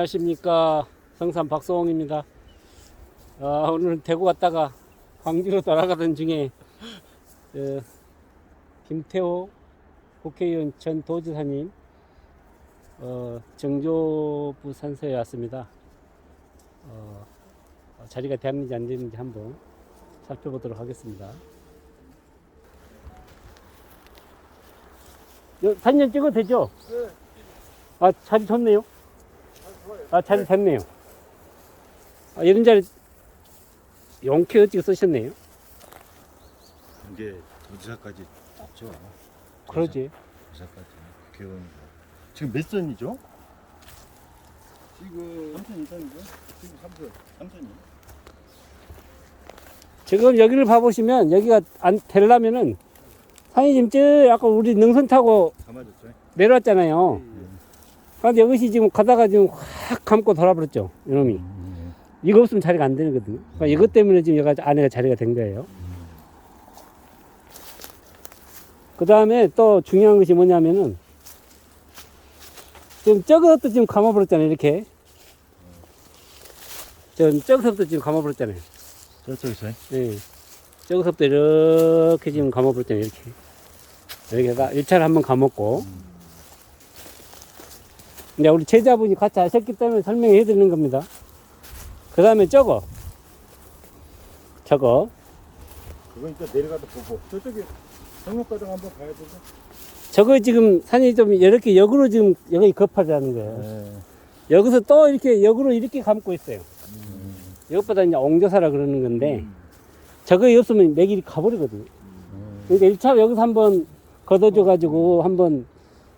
안녕하십니까 성산 박소홍입니다. 아, 오늘은 대구 갔다가 광주로 돌아가던 중에 어, 김태호 국회의원 전 도지사님 어, 정조부 산소에 왔습니다. 어, 자리가 되었는지 안 되는지 한번 살펴보도록 하겠습니다. 요, 사진 찍어도 되죠? 네. 아, 자리 좋네요. 아, 자리 됐네요. 아, 이런 자리 용케 어찌게 쓰셨네요. 이게 도지사까지 죠 그러지. 도지사까지 국회의원 지금 몇 선이죠? 지금 3선 2선이죠? 지금 3선 3선이요 지금 여기를 봐보시면 여기가 안 되려면은 산이 지금 저 아까 우리 능선 타고 다 맞았죠? 내려왔잖아요. 그런데 여기서 지금 가다가 지금 확 감고 돌아버렸죠. 이놈이. 음. 이거 없으면 자리가 안 되거든요. 그러니까 이것 때문에 지금 여기 안에가 자리가 된 거예요. 그 다음에 또 중요한 것이 뭐냐면은 지금 저것도 지금 감아버렸잖아요. 이렇게. 저 저기서부터 지금 감아버렸잖아요. 저쪽에서 예. 저기서부터 이렇게 지금 감아버렸잖아요. 이렇게. 여기가 1차를 한번 감았고. 근데 우리 제자분이 같이 하셨기 때문에 설명해 드리는 겁니다. 그 다음에 저거. 저거. 그거니까 내려가다 보고 저쪽에 성역가정 한번 가야 되죠? 저거 지금 산이 좀 이렇게 역으로 지금 여기 급하다는 거예요. 네. 여기서 또 이렇게 역으로 이렇게 감고 있어요. 음. 이것보다 이제 옹조사라 그러는 건데, 저거 없으면 맥이 가버리거든요. 음. 그러니까 1차 여기서 한번 걷어줘가지고 한번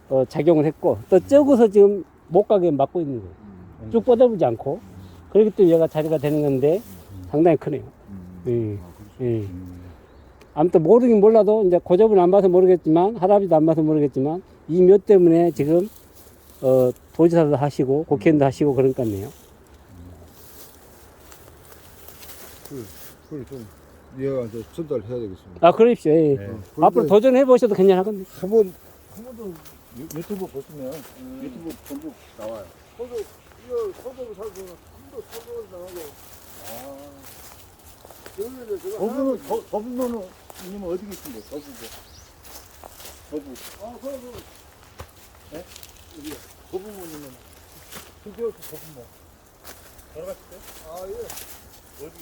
어, 작용을 했고, 또 저기서 지금 못 가게 막고 있는 거예요. 쭉 뻗어보지 않고. 그렇기 때문에 얘가 자리가 되는 건데, 상당히 크네요. 음. 예, 예. 음. 아무튼 모르긴 몰라도, 이제 고접은 안 봐서 모르겠지만, 할아버지도 안 봐서 모르겠지만, 이몇 때문에 지금, 어, 도지사도 하시고, 국회의원도 하시고 그런 것 같네요. 그걸 좀 이해한테 전달해야 되겠습니다. 아, 그러십시오. 예. 네. 어, 앞으로 도전해 보셔도 괜찮하건데. 한번 한 번도 유- 유튜브 보시면 유튜브 전부 나와요. 저도 이거 서도 살고 한도 서도 나가고 아. 여기는 제가 저분은 저 저분은 님은 어디 계신데? 저분 저분 아 그럼 네? 여기 저분님은 김태호 씨 저분 뭐. 돌아갔을 때아 예. 어디?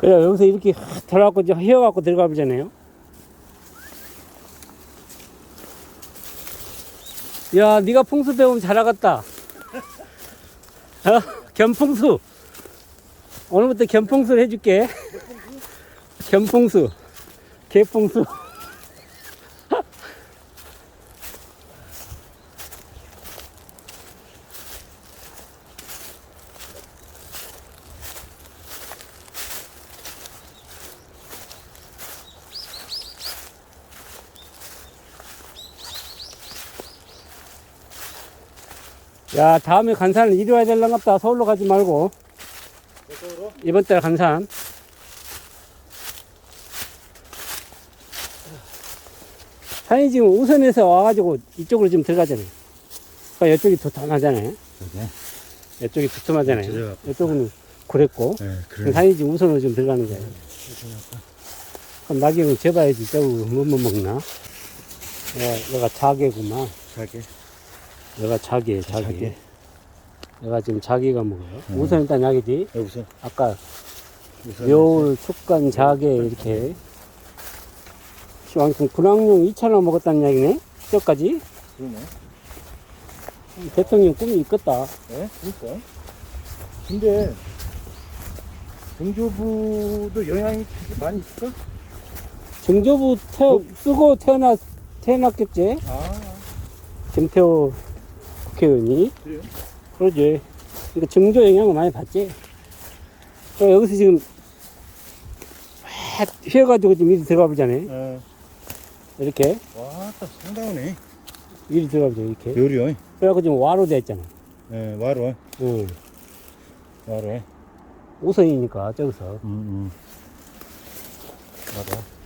그래, 여기서 이렇게 확 들어가고, 이제 휘어갖고 들어가 보잖아요. 야, 네가 풍수 배우면 잘하겠다. 어? 견풍수. 오늘부터 견풍수를 해줄게. 견풍수. 개풍수. 야, 다음에 간산을 이리 와야 될랑 같다. 서울로 가지 말고. 저쪽으로? 이번 달 간산. 산이 지금 우선에서 와가지고 이쪽으로 지금 들어가잖아요. 그러니까 이쪽이 두툼하잖아요. 저게. 이쪽이 두툼하잖아요. 들어가고. 이쪽은 구랬고. 네, 그럼 산이 지금 우선으로 지금 들어가는 거예요. 그럼 나경은 재봐야지. 저거 뭐뭐 먹나? 얘가, 얘가 자개구만. 자게. 얘가 자개, 자개. 자개. 얘가 지금 자개가 먹어요. 음. 우선 일단 약이지. 여기서 아까 우선 묘울, 숙간, 자개 이렇게 시황성 분황용 2차나 먹었다는 이야기네 저까지 그러네. 대통령 꿈이 있겠다 네, 그러니까. 근데 정조부도 영향이 되게 많이 있을까? 정조부 태어, 쓰고 태어났, 태어났겠지 아, 김태호 국회의원이 그래요? 그러지 그러니까 정조 영향을 많이 받지 또 여기서 지금 휘어가지고 좀 이리 들어가 보자네. 어. 이렇게. 와, 또 상당하네. 이리 들어가 보자, 이렇게. 요리요. 그래갖고 지금 와로 됐잖아. 예, 와로, 응. 와로. 우선이니까, 저기서. 음, 음. 와로.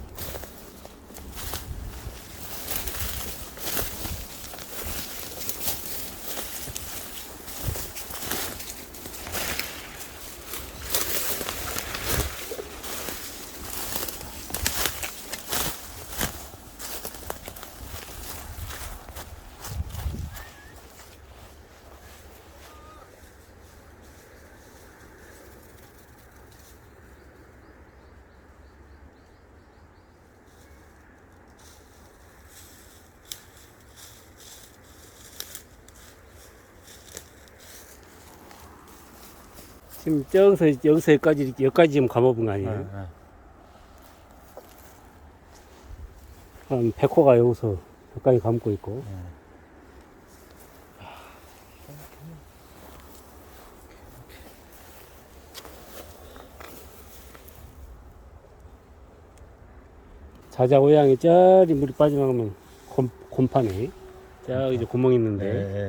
지금 저기서, 여기서 여기까지, 이렇게 여기까지 지금 감아본 거 예, 아니에요? 예. 한 백호가 여기서 여기까지 감고 있고. 자자 오양이 저리 물이 빠져나가면 곰, 곰파네. 저기 이제 구멍 있는데. 예, 예.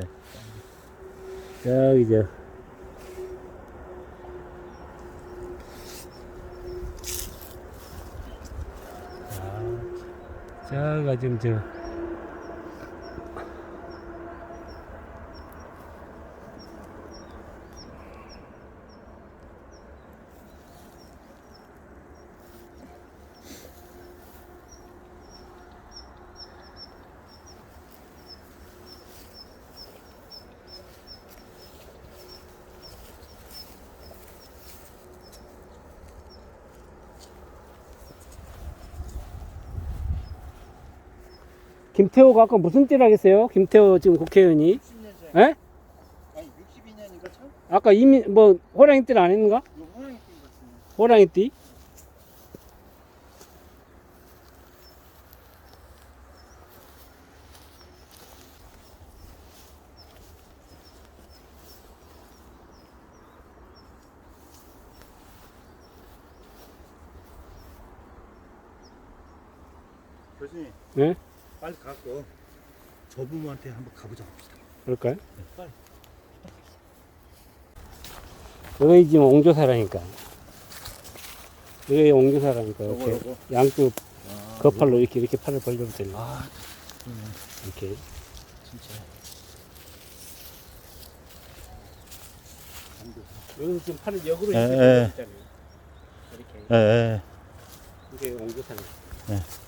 저기 이제. 저가 지금 저. 김태호가 아까 무슨 띠라 했어요? 김태호 지금 국회의원이. 60년생. 에? 아니, 62년인가 참? 아까 이미 뭐 호랑이 띠를 안 했는가? 호랑이 뛴 같은데. 호랑이 띠? 교수님. 네? 빨리 갖고 저부모한테 한번 가보자 합시다. 그럴까요? 네, 빨리. 여기 지금 옹조사라니까. 여기 옹조사라니까. 요거, 이렇게 요거. 양쪽 아, 거팔로 이렇게 이렇게 팔을 벌려붙잖아요. 아, 그러네. 이렇게. 진짜. 여기 지금 팔을 역으로 예, 이렇게 예. 벌려붙잖아요. 이렇게. 예, 예. 이게 옹조사네. 예.